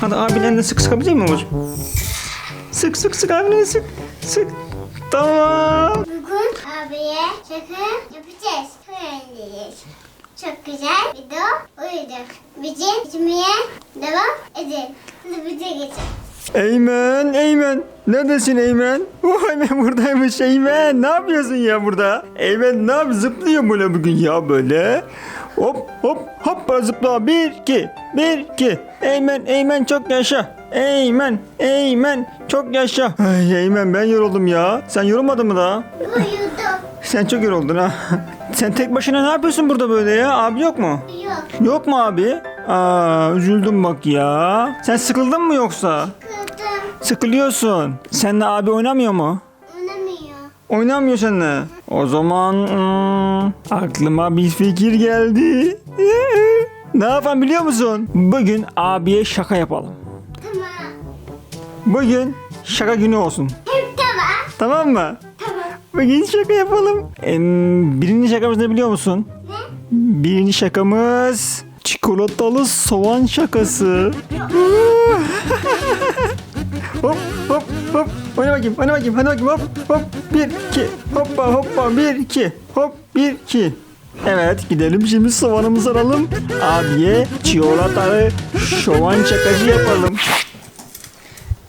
Hadi abinin eline sık sıkabilecek miyim babacığım? Sık sık sık abinin eline sık. Sık. Tamam. Bugün abiye şaka yapacağız. Öğreneceğiz. Çok güzel video uyuduk. Bizi izlemeye devam edin. Hadi bize geçelim. Eymen, Eymen. Neredesin Eymen? Oh Eymen buradaymış Eymen. Ne yapıyorsun ya burada? Eymen ne yap? Zıplıyor böyle bugün ya böyle. Hop hop hop zıpla. Bir iki. Bir iki. Eymen Eymen çok yaşa. Eymen Eymen çok yaşa. Ay Eymen ben yoruldum ya. Sen yorulmadın mı daha? Uyuduk. Sen çok yoruldun ha. Sen tek başına ne yapıyorsun burada böyle ya? Abi yok mu? Yok. Yok mu abi? Aa üzüldüm bak ya. Sen sıkıldın mı yoksa? Kırdım. Sıkılıyorsun. Seninle abi oynamıyor mu? Oynamıyor. Oynamıyor seninle. O zaman hmm, aklıma bir fikir geldi. ne yapalım biliyor musun? Bugün abiye şaka yapalım. Tamam. Bugün şaka günü olsun. Tamam. Tamam mı? Tamam. Bugün şaka yapalım. Em, birinci şakamız ne biliyor musun? Ne? Birinci şakamız çikolatalı soğan şakası. hop hop hop. Oyna bakayım, oyna bakayım, hadi bakayım hop hop. Bir, iki, hoppa hoppa, bir, iki, hop, bir, iki. Evet gidelim şimdi soğanımızı alalım. Abiye çikolatalı soğan şakası yapalım.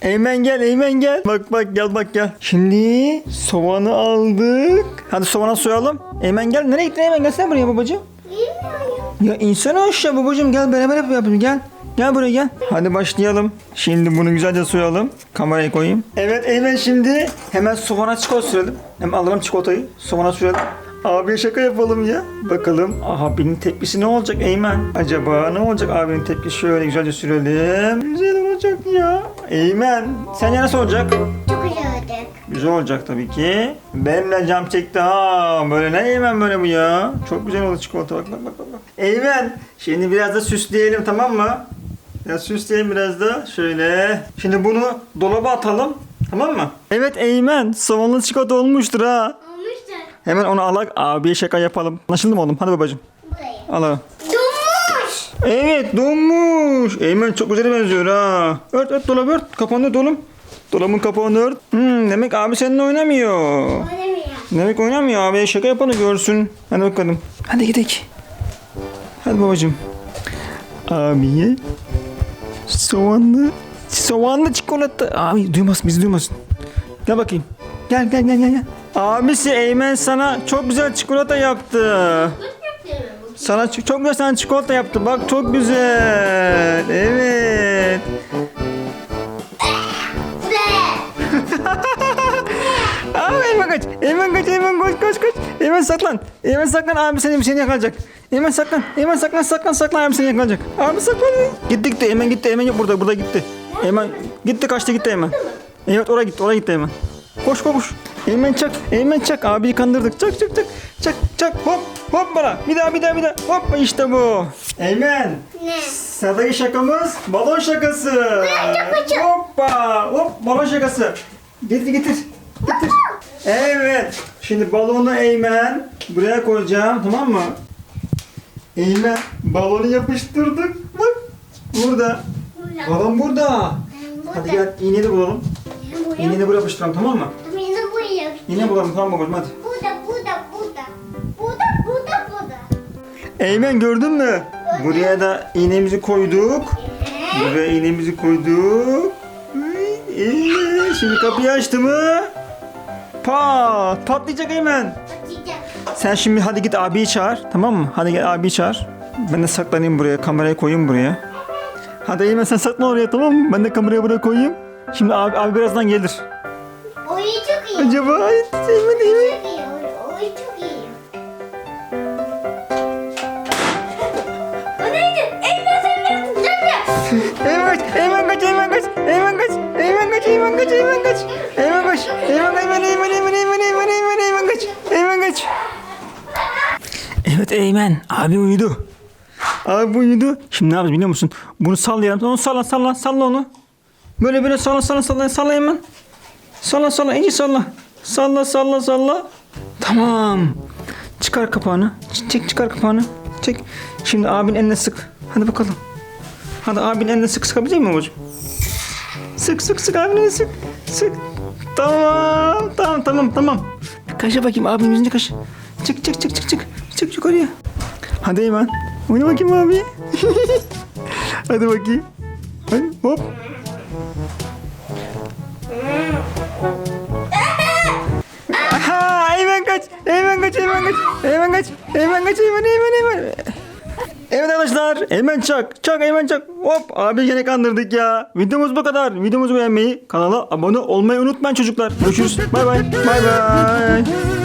Eymen gel, Eymen gel. Bak bak gel bak gel. Şimdi soğanı aldık. Hadi soğana soyalım. Eymen gel. Nereye gittin Eymen? Gelsene buraya babacığım. Bilmiyorum. Ya insana aşağı babacığım gel beraber yap yapalım gel. Gel buraya gel. Hadi başlayalım. Şimdi bunu güzelce soyalım. Kamerayı koyayım. Evet Eymen şimdi hemen soğana çikolata sürelim. Hem alalım çikolatayı. Soğana sürelim. Abiye şaka yapalım ya. Bakalım abinin tepkisi ne olacak Eymen? Acaba ne olacak abinin tepkisi? Şöyle güzelce sürelim. Güzel olacak ya. Eymen sen nasıl olacak? Çok uyuduk. Güzel olacak tabii ki. Benimle cam çekti ha. Böyle ne Eymen böyle bu ya? Çok güzel oldu çikolata bak bak bak. bak. Eymen şimdi biraz da süsleyelim tamam mı? Biraz süsleyelim biraz da. Şöyle. Şimdi bunu dolaba atalım. Tamam mı? Evet Eymen. Soğanlı çikolata olmuştur ha. Olmuştur. Hemen onu alak abiye şaka yapalım. Anlaşıldı mı oğlum? Hadi babacığım. Buraya. Alalım. Donmuş. Evet donmuş. Eymen çok güzel benziyor ha. Ört ört dolabı ört. Kapağını ört oğlum. Dolabın kapağını ört. Hmm, demek abi seninle oynamıyor. Oynamıyor. Demek oynamıyor abi. Şaka yapanı görsün. Hadi bakalım. Hadi gidelim. Hadi babacığım. Abiye soğanlı soğanlı çikolata. Abi duymasın bizi duymasın. Gel bakayım. Gel gel gel gel. gel. Abisi Eymen sana çok güzel çikolata yaptı. Sana çok güzel sana çikolata yaptı. Bak çok güzel. Evet. Koş. Eymen saklan. Eymen saklan. Abi seni seni yakalayacak. Eymen saklan. Eymen saklan saklan saklan. Abi seni yakalayacak. Abi saklan. Gitti gitti. Eymen gitti. Eymen yok burada. Burada gitti. Eymen gitti kaçtı gitti Eymen. Evet oraya gitti. Oraya gitti Eymen. Koş koş. Eymen çak. Eymen çak. Abiyi kandırdık. Çak çak çak. Çak çak. Hop. Hop bana. Bir daha bir daha bir daha. Hop işte bu. Eymen. Ne? Sıradaki şakamız balon şakası. çok Hoppa. Hop balon şakası. Getir getir. Getir. Evet. Şimdi balonu Eymen buraya koyacağım tamam mı? Eymen balonu yapıştırdık. Bak. Burada. Balon burada. Hadi gel iğneyi de bulalım. İğneyi de buraya yapıştıralım tamam mı? İğne bulalım tamam babacığım hadi. Burada, burada, burada. Burada, burada, burada. Eymen gördün mü? Buraya da iğnemizi koyduk. Buraya iğnemizi koyduk. Şimdi kapıyı açtı mı? Pat! Patlayacak. Atacak. Sen şimdi hadi git abiyi çağır. Tamam mı? Hadi gel abiyi çağır. Ben de saklanayım buraya. Kamerayı koyayım buraya. Hadi Eymen sen saklan oraya tamam mı? Ben de kamerayı buraya koyayım. Şimdi abi, abi birazdan gelir. Oyu çok iyi. Acaba Eymen Eymen. Çok iyi. Oyu, çok iyi. O neydi? Eymen sen ne yaptın? Eymen kaç, Eymen kaç, Eymen kaç, Eymen kaç, Eymen kaç, Eymen kaç, Eymen kaç, Eymen kaç, Eymen kaç, Evet Eymen, abi uyudu. Abi uyudu. Şimdi ne yapacağız biliyor musun? Bunu sallayalım. Onu salla, salla, salla onu. Böyle böyle salla, salla, salla, salla Eymen. Salla, salla, iyice salla. Salla, salla, salla. Tamam. Çıkar kapağını. Çek, çıkar kapağını. Çek. Şimdi abin eline sık. Hadi bakalım. Hadi abinin eline sık sıkabilecek miyim babacığım? Sık sık sık abinin eline sık. Sık. Tamam. Tamam tamam tamam. Kaşa bakayım abinin yüzünü kaşı. Çık çık çık çık çık. Çık yukarıya. Hadi Eymen. Oyna bakayım abi. Hadi bakayım. Hadi hop. Aha, Eymen kaç. Eymen kaç. Eymen kaç. Eymen kaç. Eymen kaç. Eymen Eymen Eymen. Evet arkadaşlar Eymen çak. Çak Eymen çak. Hop abi gene kandırdık ya. Videomuz bu kadar. Videomuzu beğenmeyi, kanala abone olmayı unutmayın çocuklar. Görüşürüz. Bay bay. Bay bay.